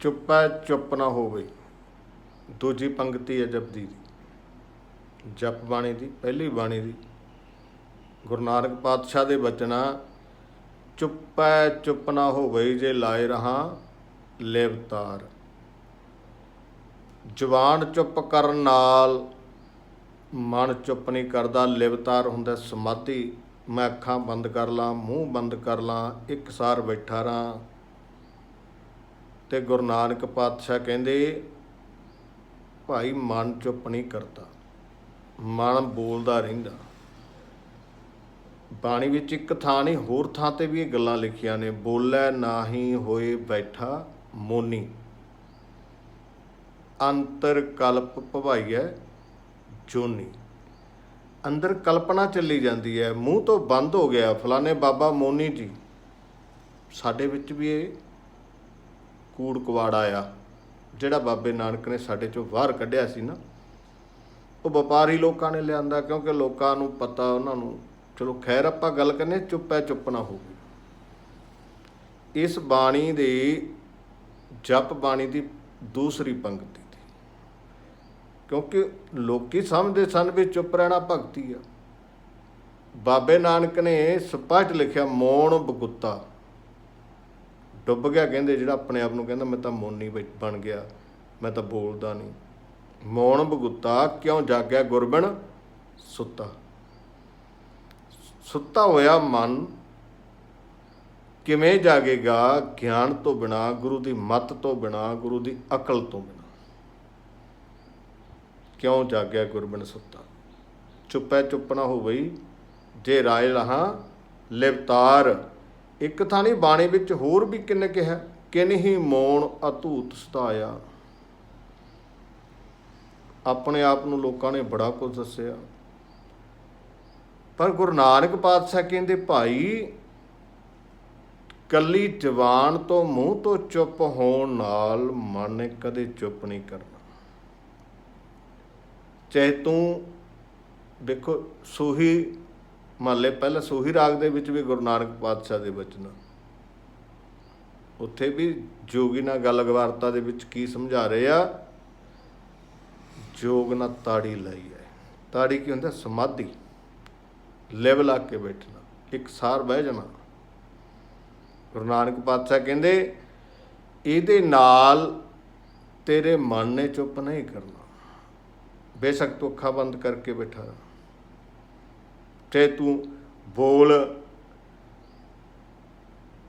ਚੁੱਪੈ ਚੁੱਪ ਨਾ ਹੋਵੇ। ਦੂਜੀ ਪੰਕਤੀ ਹੈ ਜਪਦੀ ਦੀ ਜਪ ਬਾਣੀ ਦੀ, ਪਹਿਲੀ ਬਾਣੀ ਦੀ। ਗੁਰੂ ਨਾਨਕ ਪਾਤਸ਼ਾਹ ਦੇ ਬਚਨਾ, ਚੁੱਪੈ ਚੁੱਪ ਨਾ ਹੋਵੇ ਜੇ ਲਾਏ ਰਹਾ ਲੇਵਤਾਰ ਜਵਾਨ ਚੁੱਪ ਕਰਨ ਨਾਲ ਮਨ ਚੁੱਪ ਨਹੀਂ ਕਰਦਾ ਲਿਵਤਾਰ ਹੁੰਦਾ ਸਮਾਧੀ। ਮੈਂ ਅੱਖਾਂ ਬੰਦ ਕਰ ਲਾਂ, ਮੂੰਹ ਬੰਦ ਕਰ ਲਾਂ, ਇੱਕ ਸਾਰ ਬੈਠਾ ਰਾਂ। ਤੇ ਗੁਰੂ ਨਾਨਕ ਪਾਤਸ਼ਾਹ ਕਹਿੰਦੇ, ਭਾਈ ਮਨ ਚੁੱਪ ਨਹੀਂ ਕਰਦਾ, ਮਨ ਬੋਲਦਾ ਰਹਿੰਦਾ। ਬਾਣੀ ਵਿੱਚ ਇੱਕ ਥਾਂ ਨਹੀਂ, ਹੋਰ ਥਾਂ ਤੇ ਵੀ ਇਹ ਗੱਲਾਂ ਲਿਖੀਆਂ ਨੇ, ਬੋਲੇ ਨਾਹੀ ਹੋਏ ਬੈਠਾ ਮੋਨੀ। ਅੰਤਰ ਕਲਪ ਭਵਾਈਐ ਜੋਨੀ। ਅੰਦਰ ਕਲਪਨਾ ਚੱਲੀ ਜਾਂਦੀ ਹੈ ਮੂੰਹ ਤੋਂ ਬੰਦ ਹੋ ਗਿਆ, ਫਲਾਣੇ ਬਾਬਾ ਮੋਨੀ ਜੀ। ਸਾਡੇ ਵਿੱਚ ਵੀ ਇਹ ਕੂੜ ਕਵਾੜਾ ਆ ਜਿਹੜਾ ਬਾਬੇ ਨਾਨਕ ਨੇ ਸਾਡੇ ਚੋਂ ਬਾਹਰ ਕੱਢਿਆ ਸੀ ਨਾ, ਉਹ ਵਪਾਰੀ ਲੋਕਾਂ ਨੇ ਲਿਆਂਦਾ ਕਿਉਂਕਿ ਲੋਕਾਂ ਨੂੰ ਪਤਾ ਉਹਨਾਂ ਨੂੰ, ਚਲੋ ਖੈਰ ਆਪਾਂ ਗੱਲ ਕਰਨੇ ਚੁੱਪੈ ਚੁੱਪ ਨਾ ਹੋਵੇ ਇਸ ਬਾਣੀ ਦੇ ਜਪ ਬਾਣੀ ਦੀ ਦੂਸਰੀ ਪੰਕਤੀ ਦੀ ਕਿਉਂਕਿ ਲੋਕੀ ਸਮਝਦੇ ਸਨ ਵੀ ਚੁੱਪ ਰਹਿਣਾ ਭਗਤੀ ਆ। ਬਾਬੇ ਨਾਨਕ ਨੇ ਸਪਸ਼ਟ ਲਿਖਿਆ, ਮੌਣ ਬਗੁੱਤਾ। ਡੁੱਬ ਗਿਆ, ਕਹਿੰਦੇ ਜਿਹੜਾ ਆਪਣੇ ਆਪ ਨੂੰ ਕਹਿੰਦਾ, ਮੈਂ ਤਾਂ ਮੋਨੀ ਬਣ- ਗਿਆ। ਮੈਂ ਤਾਂ ਬੋਲਦਾ ਨਹੀਂ। ਮੌਨ ਬਗੁੱਤਾ ਕਿਉਂ ਜਾਗਿਆ ਗੁਰਬਨ ਸੁੱਤਾ। ਸੁੱਤਾ ਹੋਇਆ ਮਨ। ਕਿਵੇਂ ਜਾਗੇਗਾ? ਗਿਆਨ ਤੋਂ ਬਿਨਾ, ਗੁਰੂ ਦੀ ਮੱਤ ਤੋਂ ਬਿਨਾ, ਗੁਰੂ ਦੀ ਅਕਲ ਤੋਂ ਬਿਨਾ। ਕਿਉਂ ਜਾਗਿਆ ਗੁਰਬਨ ਸੁੱਤਾ? ਚੁੱਪੈ ਚੁੱਪ ਨਾ ਹੋਵਈ ਜੇ ਰਾਏ ਲਹਾ, ਲਿਵਤਾਰ। ਇੱਕ ਥਾਂ ਨਹੀਂ, ਬਾਣੀ ਵਿੱਚ ਹੋਰ ਵੀ ਕਿੰਨੇ ਕਿਹਾ ਕਿਨਹੀ ਮੌਣ ਅਤੂਤ ਸਤਾਇਆ। ਆਪਣੇ ਆਪ ਨੂੰ ਲੋਕਾਂ ਨੇ ਬੜਾ ਕੁਝ ਦੱਸਿਆ। ਪਰ ਗੁਰੂ ਨਾਨਕ ਪਾਤਸ਼ਾਹ ਕਹਿੰਦੇ, ਭਾਈ, ਕੱਲੀ ਜਵਾਨ ਤੋਂ ਮੂੰਹ ਤੋਂ ਚੁੱਪ ਹੋਣ ਨਾਲ ਮਨ ਨੇ ਕਦੇ ਚੁੱਪ ਨਹੀਂ ਕਰਨਾ। ਚਾਹੇ ਤੂੰ, ਦੇਖੋ, ਸੋਹੀ ਮਹੱਲੇ ਪਹਿਲਾਂ ਸੋਹੀ ਰਾਗ ਦੇ ਵਿੱਚ ਵੀ ਗੁਰੂ ਨਾਨਕ ਪਾਤਸ਼ਾਹ ਦੇ ਬਚਨ। ਉੱਥੇ ਵੀ ਜੋਗੀ ਨਾਲ ਗੱਲ ਗਵਾਰਤਾ ਦੇ ਵਿੱਚ ਕੀ ਸਮਝਾ ਰਹੇ ਆ? ਜੋਗ ਨਾਲ ਤਾੜੀ ਲਈ ਹੈ। ਤਾੜੀ ਕੀ ਹੁੰਦਾ? ਸਮਾਧੀ। ਲੈਵਲ ਲਾ ਕੇ ਬੈਠਣਾ। ਇੱਕ ਸਾਰ ਬਹਿ ਜਾਣਾ। ਗੁਰੂ ਨਾਨਕ ਪਾਤਸ਼ਾਹ ਕਹਿੰਦੇ, ਇਹਦੇ ਨਾਲ ਤੇਰੇ ਮਨ ਨੇ ਚੁੱਪ ਨਹੀਂ ਕਰਨਾ। ਬੇਸ਼ੱਕ ਤੂੰ ਅੱਖਾਂ ਬੰਦ ਕਰਕੇ ਬੈਠਾ ਰਹ। ਤੇ ਤੂੰ, ਬੋਲ।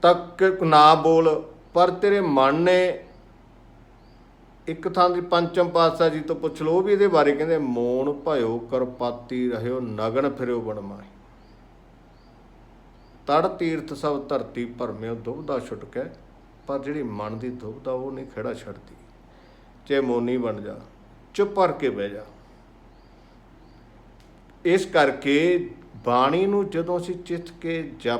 ਤੱਕ ਨਾ ਬੋਲ, ਪਰ ਤੇਰੇ ਮਨ ਨੇ ਇੱਕ ਥਾਂ ਦੀ ਪੰਚਮ ਪਾਤਸ਼ਾਹ ਜੀ ਤੋਂ ਪੁੱਛ ਲਓ ਵੀ ਇਹਦੇ ਬਾਰੇ ਕਹਿੰਦੇ, ਮੋਣ ਭਇਓ ਕਰਪਾਤੀ ਰਹਿਓ, ਨਗਨ ਫਿਰਿਓ ਬਣਮਾਈ ਤੜ ਤੀਰਥ ਸਭ ਧਰਤੀ ਭਰਮਿਓ ਦੁਬਦਾ ਛੁਟਕੈ ਪਰ ਜਿਹੜੀ ਮਨ ਦੀ ਦੁਬਦਾ ਉਹ ਨਹੀਂ ਖੜਾ ਛੱਡਦੀ। ਚੇ ਮੋਨੀ ਬਣ ਜਾ, ਚੁੱਪ ਕਰਕੇ ਬਹਿ ਜਾ। ਇਸ ਕਰਕੇ ਬਾਣੀ ਨੂੰ ਜਦੋਂ ਅਸੀਂ ਚਿੱਤ ਕੇ ਜਪ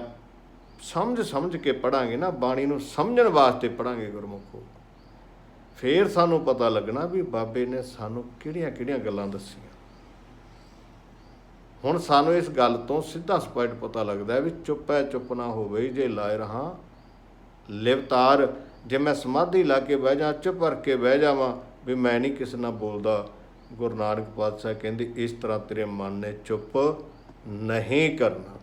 ਸਮਝ ਸਮਝ ਕੇ ਪੜਾਂਗੇ ਨਾ, ਬਾਣੀ ਨੂੰ ਸਮਝਣ ਵਾਸਤੇ ਪੜਾਂਗੇ ਗੁਰਮੁਖੋ। ਫੇਰ ਸਾਨੂੰ ਪਤਾ ਲੱਗਣਾ ਵੀ ਬਾਬੇ ਨੇ ਸਾਨੂੰ ਕਿਹੜੀਆਂ-ਕਿਹੜੀਆਂ ਗੱਲਾਂ ਦੱਸੀਆਂ। ਹੁਣ ਸਾਨੂੰ ਇਸ ਗੱਲ ਤੋਂ ਸਿੱਧਾ ਸਪਸ਼ਟ ਪਤਾ ਲੱਗਦਾ ਹੈ ਵੀ ਚੁੱਪ ਹੈ, ਚੁੱਪ ਨਾ ਹੋਵੇ, ਜੇ ਲਾਇ ਰਹਾ ਲਿਵਤਾਰ ਜੇ ਮੈਂ ਸਮਾਧੀ ਲਾ ਕੇ ਬਹਿ ਜਾ, ਚੁੱਪ ਕਰਕੇ ਬਹਿ ਜਾਵਾਂ, ਵੀ ਮੈਂ ਨਹੀਂ ਕਿਸੇ ਨਾਲ ਬੋਲਦਾ। ਗੁਰੂ ਨਾਨਕ ਪਾਤਸ਼ਾਹ ਕਹਿੰਦੇ, ਇਸ ਤਰ੍ਹਾਂ ਤੇਰੇ ਮਨ ਨੇ ਚੁੱਪ ਨਹੀਂ ਕਰਨਾ।